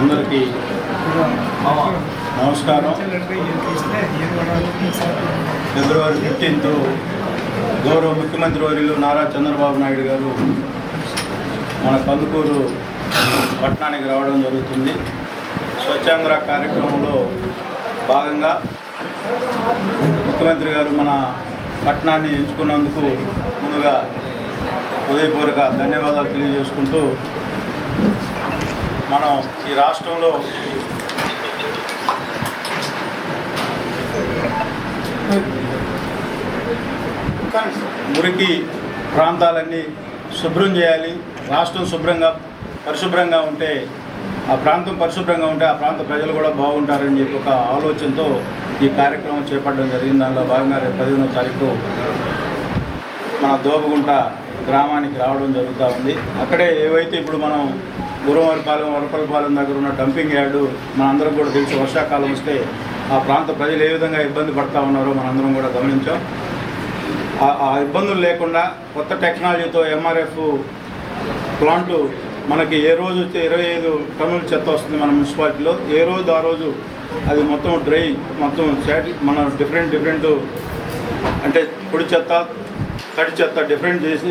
అందరికీ నమస్కారం. February fifteenth గౌరవ ముఖ్యమంత్రి వర్యులు నారా చంద్రబాబు నాయుడు గారు మన కందుకూరు పట్టణానికి రావడం జరుగుతుంది. స్వచ్ఛాంధ్ర కార్యక్రమంలో భాగంగా ముఖ్యమంత్రి గారు మన పట్టణాన్ని ఎంచుకున్నందుకు ముందుగా హృదయపూర్వక ధన్యవాదాలు తెలియజేసుకుంటూ మనం ఈ రాష్ట్రంలో మురికి ప్రాంతాలన్నీ శుభ్రం చేయాలి రాష్ట్రం శుభ్రంగా పరిశుభ్రంగా ఉంటే ఆ ప్రాంతం పరిశుభ్రంగా ఉంటే ఆ ప్రాంత ప్రజలు కూడా బాగుంటారని చెప్పి ఒక ఆలోచనతో ఈ కార్యక్రమం చేపట్టడం జరిగింది. దానిలో భాగంగా రేపు పదిహేనో తారీఖు మన దోబగుంట గ్రామానికి రావడం జరుగుతూ ఉంది. అక్కడే ఏవైతే ఇప్పుడు మనం గురువారిపాలెం వరపలపాలెం దగ్గర ఉన్న డంపింగ్ యార్డు మనందరం కూడా తెలిసి. వర్షాకాలం వస్తే ఆ ప్రాంత ప్రజలు ఏ విధంగా ఇబ్బంది పడతా ఉన్నారో మనందరం కూడా గమనించాం. ఆ- ఇబ్బందులు లేకుండా కొత్త టెక్నాలజీతో ఎంఆర్ఎఫ్ ప్లాంటు మనకి ఏ రోజు వచ్చే ఇరవై ఐదు టన్నుల చెత్త వస్తుంది మన మున్సిపాలిటీలో. ఏ రోజు ఆ రోజు అది మొత్తం డ్రై మొత్తం మన డిఫరెంట్ డిఫరెంట్ అంటే పొడి చెత్త తడి చెత్త డిఫరెంట్ చేసి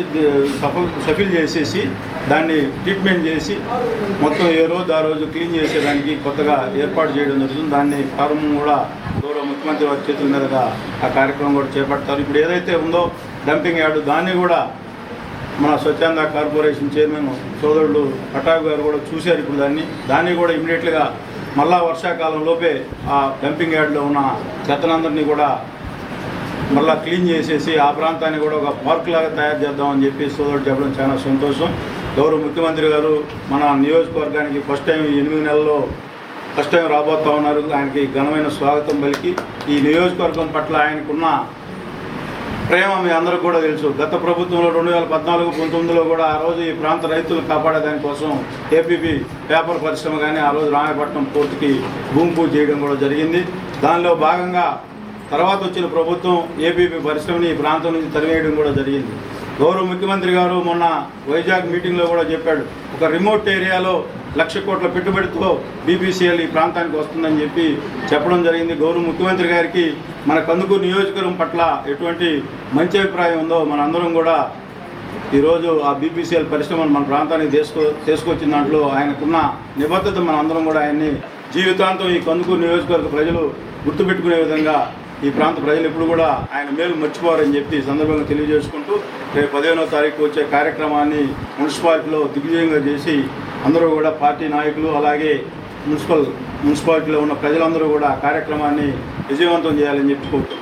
సఫల్ సఫిల్ చేసేసి దాన్ని ట్రీట్మెంట్ చేసి మొత్తం ఏ రోజు ఆ రోజు క్లీన్ చేసేదానికి కొత్తగా ఏర్పాటు చేయడం జరుగుతుంది. దాన్ని ప్రారంభం కూడా గౌరవ ముఖ్యమంత్రి వారి చేతుల మీదుగా ఆ కార్యక్రమం కూడా చేపడతారు. ఇప్పుడు ఏదైతే ఉందో డంపింగ్ యార్డు దాన్ని కూడా మన స్వచ్ఛంద కార్పొరేషన్ చైర్మన్ సోదరుడు పటాక్ గారు కూడా చూశారు ఇప్పుడు దాన్ని. దాన్ని కూడా ఇమీడియట్గా మళ్ళా వర్షాకాలంలోపే ఆ డంపింగ్ యార్డ్లో ఉన్న చెత్తనందరినీ కూడా మళ్ళీ క్లీన్ చేసేసి ఆ ప్రాంతాన్ని కూడా ఒక పార్క్ లాగా తయారు చేద్దామని చెప్పి సోదరుడు చెప్పడం చాలా సంతోషం. గౌరవ ముఖ్యమంత్రి గారు మన నియోజకవర్గానికి ఫస్ట్ టైం ఎనిమిది నెలల్లో ఫస్ట్ టైం రాబోతా ఉన్నారు. ఆయనకి ఘనమైన స్వాగతం పలికి. ఈ నియోజకవర్గం పట్ల ఆయనకున్న ప్రేమ మీ అందరికి కూడా తెలుసు. గత ప్రభుత్వంలో రెండు వేల పద్నాలుగు పంతొమ్మిదిలో కూడా ఆ రోజు ఈ ప్రాంత రైతులు కాపాడే దానికోసం ఏపీపీ పేపర్ పరిశ్రమ కానీ ఆ రోజు రామాయపట్నం పోర్టుకి భూమి పూజ చేయడం కూడా జరిగింది. దానిలో భాగంగా తర్వాత వచ్చిన ప్రభుత్వం ఏపీపీ పరిశ్రమని ఈ ప్రాంతం నుంచి తరివేయడం కూడా జరిగింది. గౌరవ ముఖ్యమంత్రి గారు మొన్న వైజాగ్ మీటింగ్లో కూడా చెప్పాడు ఒక రిమోట్ ఏరియాలో లక్ష కోట్ల పెట్టుబడితో బీపీసీఎల్ ఈ ప్రాంతానికి వస్తుందని చెప్పి చెప్పడం జరిగింది. గౌరవ ముఖ్యమంత్రి గారికి మన కందుకూరు నియోజకవర్గం పట్ల ఎటువంటి మంచి అభిప్రాయం ఉందో మనందరం కూడా ఈరోజు ఆ బీపీసీఎల్ పరిశ్రమను మన ప్రాంతానికి తీసుకు తీసుకొచ్చిన దాంట్లో ఆయనకున్న నిబద్ధత మన అందరం కూడా ఆయన్ని జీవితాంతం ఈ కందుకూరు నియోజకవర్గ ప్రజలు గుర్తుపెట్టుకునే విధంగా ఈ ప్రాంత ప్రజలు ఎప్పుడు కూడా ఆయన మేలు మర్చిపోవారని చెప్పి ఈ సందర్భంగా తెలియజేసుకుంటూ రేపు పదిహేనో తారీఖు వచ్చే కార్యక్రమాన్ని మున్సిపాలిటీలో దిగ్విజయంగా చేసి అందరూ కూడా పార్టీ నాయకులు అలాగే మున్సిపల్ మున్సిపాలిటీలో ఉన్న ప్రజలందరూ కూడా కార్యక్రమాన్ని విజయవంతం చేయాలని చెప్పుకుంటున్నారు